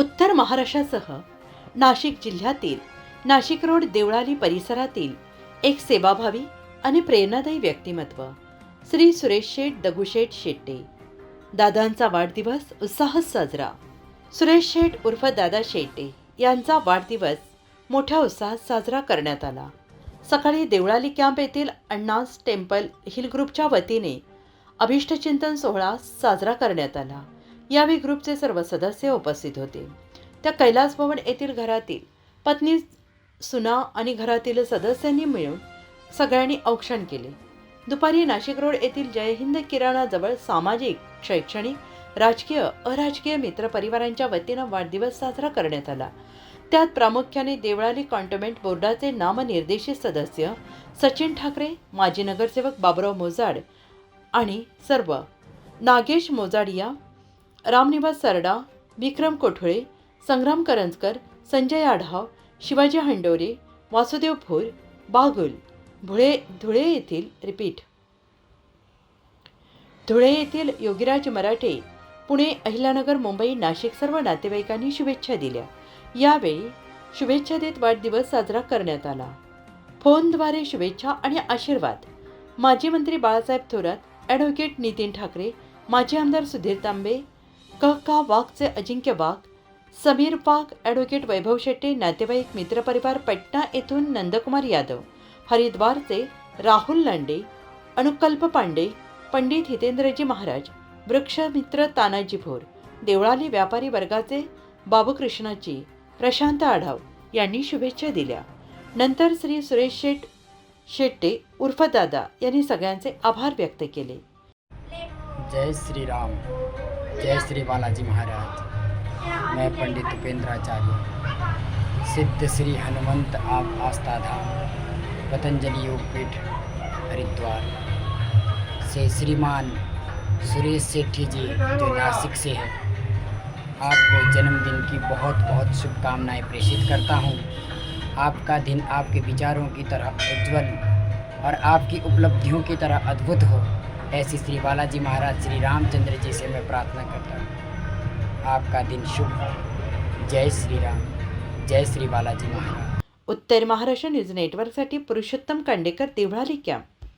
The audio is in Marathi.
उत्तर महाराष्ट्रासह नाशिक जिल्ह्यातील नाशिक रोड देवळाली परिसरातील एक सेवाभावी आणि प्रेरणादायी व्यक्तिमत्व श्री सुरेश शेठ दगुशेठ शेट्टे. दादांचा वाढदिवस उत्साहात साजरा. सुरेश शेठ उर्फ दादा शेट्टे यांचा वाढदिवस मोठ्या उत्साहात साजरा करण्यात आला. सकाळी देवळाली कॅम्प येथील अण्णास टेम्पल हिल ग्रुपच्या वतीने अभिष्टचिंतन सोहळा साजरा करण्यात आला. यावेळी ग्रुपचे सर्व सदस्य उपस्थित होते. त्या कैलास भवन येथील घरातील पत्नी सुना आणि घरातील सदस्यांनी मिळून सगळ्यांनी औक्षण केले. दुपारी नाशिक रोड येथील जय हिंद किराणाजवळ सामाजिक शैक्षणिक राजकीय अराजकीय मित्रपरिवारांच्या वतीनं वाढदिवस साजरा करण्यात आला. त्यात प्रामुख्याने देवळाली कॉन्टोमेंट बोर्डाचे नामनिर्देशित सदस्य सचिन ठाकरे माजी नगरसेवक बाबुराव मोजाड आणि सर्व. नागेश मोजाडिया रामनिवास सरडा विक्रम कोठुळे संग्राम करंजकर संजय आढाव शिवाजी हंडोरे वासुदेव भोर बागुल धुळे धुळे येथील रिपीट. धुळे येथील योगीराज मराठे पुणे अहिल्यानगर मुंबई नाशिक सर्व नातेवाईकांनी शुभेच्छा दिल्या. यावेळी शुभेच्छा देत वाढदिवस साजरा करण्यात आला. फोनद्वारे शुभेच्छा आणि आशीर्वाद. माजी मंत्री बाळासाहेब थोरात ॲडव्होकेट नितीन ठाकरे माजी आमदार सुधीर तांबे क का वाघचे अजिंक्य वाघ समीर वाघ ॲडव्होकेट वैभव शेट्टे नातेवाईक मित्रपरिवार पटना येथून नंदकुमार यादव हरिद्वारचे राहुल लांडे अनुकल्प पांडे पंडित हितेंद्रजी महाराज वृक्षमित्र तानाजी भोर देवळाली व्यापारी वर्गाचे बाबूकृष्णाजी प्रशांत आढाव यांनी शुभेच्छा दिल्या. नंतर श्री सुरेश शेट शेट्टे उर्फ दादा यांनी सगळ्यांचे आभार व्यक्त केले. जय श्रीराम. जय श्री बालाजी महाराज। मैं पंडित उपेंद्राचार्य, सिद्ध श्री हनुमंत आप आस्था धाम पतंजलि योगपीठ हरिद्वार। से श्रीमान सुरेश सेठी जी, जो नासिक से है। आपको जन्मदिन की बहुत बहुत शुभकामनाएँ प्रेषित करता हूँ। आपका दिन आपके विचारों की तरह उज्जवल और आपकी उपलब्धियों की तरह अद्भुत हो। ऐसी श्री बालाजी महाराज श्री रामचंद्र जी से मैं प्रार्थना करता हूँ। आपका दिन शुभ हो। जय श्री राम। जय श्री बालाजी महाराज। उत्तर महाराष्ट्र न्यूज नेटवर्कसाठी पुरुषोत्तम कांडेकर देवळाली कॅम्प.